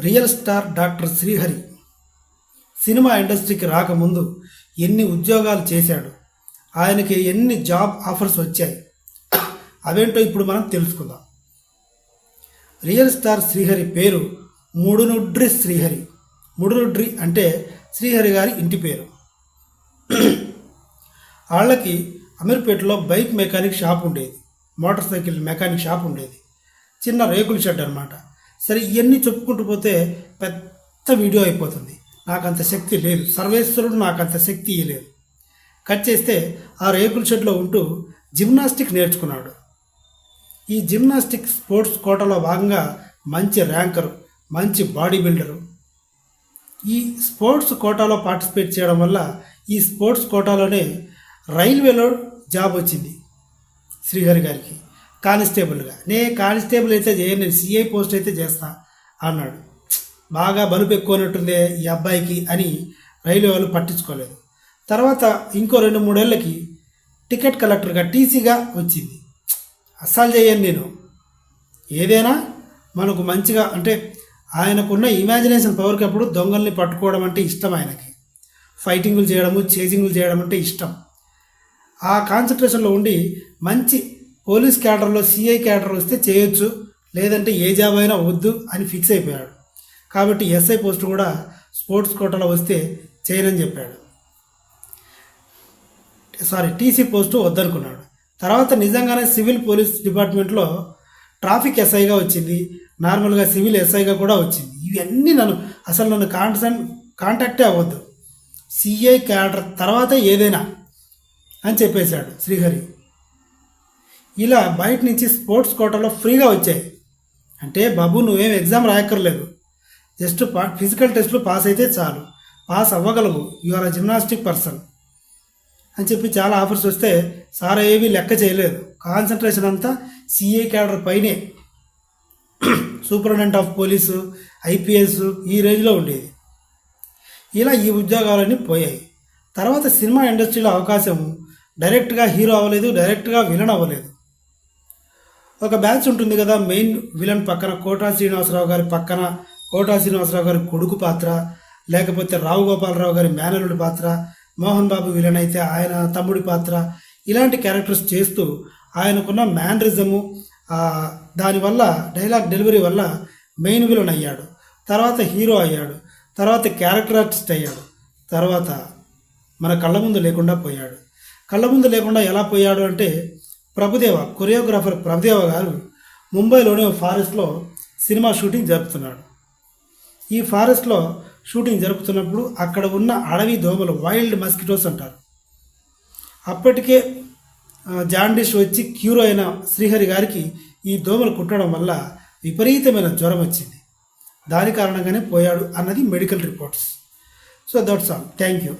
Real star doctor Srihari cinema ఇండస్ట్రీకి రాకముందు ఎన్ని ఉద్యోగాలు చేశాడు ఆయనకి ఎన్ని జాబ్ ఆఫర్స్ వచ్చాయి అవేంటో ఇప్పుడు మనం తెలుసుకుందాం. రియల్ స్టార్ శ్రీహరి పేరు ముడునుడ్రి శ్రీహరి. ముడునుడ్రి అంటే శ్రీహరి గారి ఇంటి పేరు. వాళ్ళకి అమీర్పేటలో బైక్ మెకానిక్ షాప్ ఉండేది మోటార్ సైకిల్ మెకానిక్ షాప్ ఉండేది చిన్న రేకుల షెడ్ అనమాట సరే ఇవన్నీ చెప్పుకుంటూ పోతే పెద్ద వీడియో అయిపోతుంది. నాకంత శక్తి లేదు. సర్వేశ్వరుడు నాకంత శక్తి ఇవ్వలేదు కట్ చేస్తే ఆ రేకుల షెడ్లో ఉంటూ జిమ్నాస్టిక్ నేర్చుకున్నాడు. ఈ జిమ్నాస్టిక్ స్పోర్ట్స్ కోటాలో భాగంగా మంచి ర్యాంకరు మంచి బాడీ బిల్డరు. ఈ స్పోర్ట్స్ కోటాలో పార్టిసిపేట్ చేయడం వల్ల ఈ స్పోర్ట్స్ కోటాలోనే రైల్వేలో జాబ్ వచ్చింది శ్రీహరి గారికి. కానిస్టేబుల్గా. నే కానిస్టేబుల్ అయితే చేయను నేను సిఐ పోస్ట్ అయితే చేస్తా అన్నాడు. బాగా బలుపు ఎక్కువనట్టుందే ఈ అబ్బాయికి అని రైల్వే వాళ్ళు పట్టించుకోలేదు. తర్వాత ఇంకో రెండు మూడేళ్ళకి టికెట్ కలెక్టర్గా టీసీగా వచ్చింది. అస్సలు చేయను నేను. ఏదైనా మనకు మంచిగా అంటే ఆయనకున్న ఇమాజినేషన్ పవర్కి అప్పుడు దొంగల్ని పట్టుకోవడం అంటే ఇష్టం ఆయనకి. ఫైటింగులు చేయడము చేజింగులు చేయడం అంటే ఇష్టం. ఆ కాన్సన్ట్రేషన్లో ఉండి మంచి పోలీస్ క్యాడర్లో సిఐ క్యాడర్ వస్తే చేయొచ్చు లేదంటే ఏ జాబ్ అయినా వద్దు అని ఫిక్స్ అయిపోయాడు. కాబట్టి ఎస్ఐ పోస్ట్ కూడా స్పోర్ట్స్ కోటాలో వస్తే చేయనని చెప్పాడు. సారీ టీసీ పోస్టు వద్దనుకున్నాడు. తర్వాత నిజంగానే సివిల్ పోలీస్ డిపార్ట్మెంట్లో ట్రాఫిక్ ఎస్ఐగా వచ్చింది. నార్మల్గా సివిల్ ఎస్ఐగా కూడా వచ్చింది. ఇవన్నీ నన్ను అసలు నన్ను కాంటసన్ కాంటాక్టే అవ్వద్దు. సిఐ క్యాడర్ తర్వాత ఏదైనా అని చెప్పేశాడు శ్రీహరి. ఇలా బయట నుంచి స్పోర్ట్స్ కోటాలో ఫ్రీగా వచ్చాయి. అంటే బాబు నువ్వేం ఎగ్జామ్ రాయక్కర్లేదు. జస్ట్ పా ఫిజికల్ టెస్ట్లు పాస్ అయితే చాలు. Pass అవ్వగలవు. You are a gymnastic person అని చెప్పి చాలా ఆఫర్స్ వస్తే సార్ ఏవి లెక్క చేయలేదు. కాన్సన్ట్రేషన్ అంతా సిఏ క్యాడర్ పైనే. సూపరింటెండెంట్ ఆఫ్ పోలీసు ఐపీఎస్ ఈ రేంజ్లో ఉండేది. ఇలా ఈ ఉద్యోగాలన్నీ పోయాయి. తర్వాత సినిమా ఇండస్ట్రీలో అవకాశం డైరెక్ట్గా హీరో అవ్వలేదు డైరెక్ట్గా విలన్ అవ్వలేదు. ఒక బ్యాచ్ ఉంటుంది కదా మెయిన్ విలన్ పక్కన కోటా శ్రీనివాసరావు గారి పక్కన కోటా శ్రీనివాసరావు గారి కొడుకు పాత్ర లేకపోతే రావు గోపాలరావు గారి మేనల్లుడి పాత్ర మోహన్ బాబు విలన్ అయితే ఆయన తమ్ముడి పాత్ర ఇలాంటి క్యారెక్టర్స్ చేస్తూ ఆయనకున్న మ్యానరిజము దానివల్ల డైలాగ్ డెలివరీ వల్ల మెయిన్ విలన్ అయ్యాడు. తర్వాత హీరో అయ్యాడు. తర్వాత క్యారెక్టర్ ఆర్టిస్ట్ అయ్యాడు. తర్వాత మన కళ్ళ ముందు లేకుండా పోయాడు. కళ్ళ ముందు లేకుండా ఎలా పోయాడు అంటే ప్రభుదేవ కొరియోగ్రాఫర్ ప్రభుదేవ గారు ముంబైలోని ఫారెస్ట్లో సినిమా షూటింగ్ జరుపుతున్నాడు. ఈ ఫారెస్ట్లో షూటింగ్ జరుపుతున్నప్పుడు అక్కడ ఉన్న అడవి దోమలు వైల్డ్ మస్కిటోస్ అంటారు. అప్పటికే ఆ, జాండిస్ వచ్చి క్యూర్ అయిన శ్రీహరి గారికి ఈ దోమలు కుట్టడం వల్ల విపరీతమైన జ్వరం వచ్చింది. దాని కారణంగానే పోయాడు అన్నది medical reports. So that's all thank you